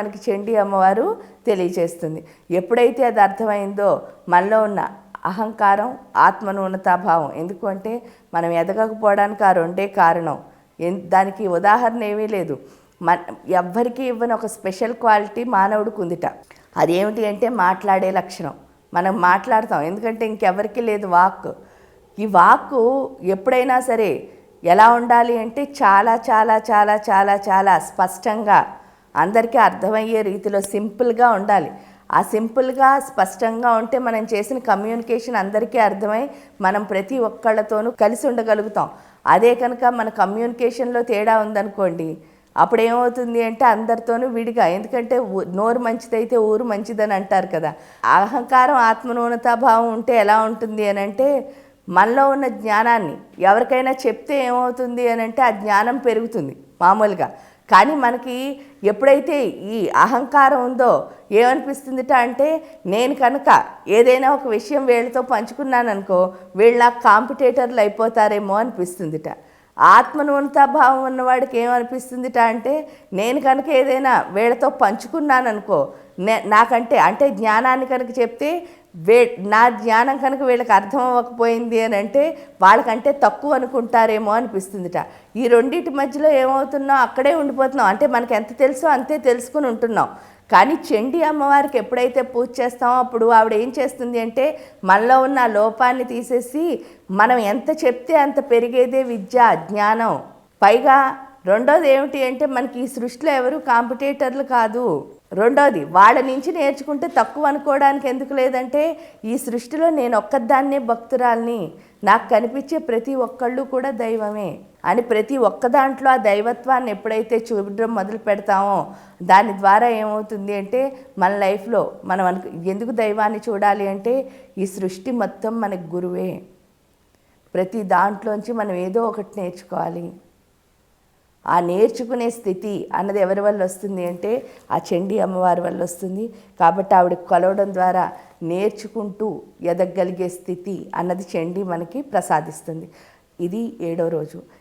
మనకి చెండి అమ్మవారు తెలియచేస్తుంది ఎప్పుడైతే అది అర్థమైందో మనలో ఉన్న అహంకారం ఆత్మనూనతాభావం ఎందుకంటే మనం ఎదగకపోవడానికి ఆ రెండే కారణం. ఎన్- దానికి ఉదాహరణ ఏమీ లేదు. మన ఎవ్వరికీ ఇవ్వని ఒక స్పెషల్ క్వాలిటీ మానవుడికి ఉందిట. అదేమిటి అంటే మాట్లాడే లక్షణం. మనం మాట్లాడతాం. ఎందుకంటే ఇంకెవ్వరికీ లేదు వాక్. ఈ వాక్కు ఎప్పుడైనా సరే ఎలా ఉండాలి అంటే చాలా చాలా చాలా చాలా చాలా స్పష్టంగా అందరికీ అర్థమయ్యే రీతిలో సింపుల్గా ఉండాలి. ఆ సింపుల్గా స్పష్టంగా ఉంటే మనం చేసిన కమ్యూనికేషన్ అందరికీ అర్థమై మనం ప్రతి ఒక్కళ్ళతోనూ కలిసి ఉండగలుగుతాం. అదే కనుక మన కమ్యూనికేషన్లో తేడా ఉందనుకోండి అప్పుడు ఏమవుతుంది అంటే అందరితోనూ విడిగా ఎందుకంటే నోరు మంచిదైతే ఊరు మంచిదని అంటారు కదా. అహంకారం ఆత్మన్యూనతాభావం ఉంటే ఎలా ఉంటుంది అని అంటే మనలో ఉన్న జ్ఞానాన్ని ఎవరికైనా చెప్తే ఏమవుతుంది అని అంటే ఆ జ్ఞానం పెరుగుతుంది మామూలుగా. కానీ మనకి ఎప్పుడైతే ఈ అహంకారం ఉందో ఏమనిపిస్తుందిట అంటే నేను కనుక ఏదైనా ఒక విషయం వీళ్ళతో పంచుకున్నాను అనుకో వీళ్ళ కాంపిటేటర్లు అయిపోతారేమో అనిపిస్తుందిట. ఆత్మన్యూనతాభావం ఉన్నవాడికి ఏమనిపిస్తుందిట అంటే నేను కనుక ఏదైనా వీళ్ళతో పంచుకున్నాను అనుకో నే నాకంటే అంటే జ్ఞానాన్ని కనుక చెప్తే వే నా జ్ఞానం కనుక వీళ్ళకి అర్థం అవ్వకపోయింది అని అంటే వాళ్ళకంటే తక్కువ అనుకుంటారేమో అనిపిస్తుందిట ఈ రెండింటి మధ్యలో ఏమవుతున్నాం? అక్కడే ఉండిపోతున్నాం. అంటే మనకి ఎంత తెలుసో అంతే తెలుసుకుని ఉంటున్నాం. కానీ చెండి అమ్మవారికి ఎప్పుడైతే పూజ చేస్తామో అప్పుడు ఆవిడ ఏం చేస్తుంది అంటే మనలో ఉన్న లోపాన్ని తీసేసి మనం ఎంత చెప్తే అంత పెరిగేదే విద్య జ్ఞానం. పైగా రెండోది ఏమిటి అంటే మనకి ఈ సృష్టిలో ఎవరు కాంపిటేటర్లు కాదు. రెండోది వాళ్ళ నుంచి నేర్చుకుంటే తక్కువ అనుకోవడానికి ఎందుకు లేదంటే ఈ సృష్టిలో నేను ఒక్కదాన్నే భక్తురాల్ని. నాకు కనిపించే ప్రతి ఒక్కళ్ళు కూడా దైవమే. అని ప్రతి ఒక్క దాంట్లో ఆ దైవత్వాన్ని ఎప్పుడైతే చూడడం మొదలు పెడతామో దాని ద్వారా ఏమవుతుంది అంటే మన లైఫ్లో మనం అను ఎందుకు దైవాన్ని చూడాలి అంటే ఈ సృష్టి మొత్తం మనకు గురువే. ప్రతి దాంట్లోంచి మనం ఏదో ఒకటి నేర్చుకోవాలి. ఆ నేర్చుకునే స్థితి అన్నది ఎవరి వల్ల వస్తుంది అంటే ఆ చండీ అమ్మవారి వల్ల వస్తుంది. కాబట్టి ఆవిడ కొలవడం ద్వారా నేర్చుకుంటూ ఎదగలిగే స్థితి అన్నది చండీ మనకి ప్రసాదిస్తుంది. ఇది ఏడో రోజు.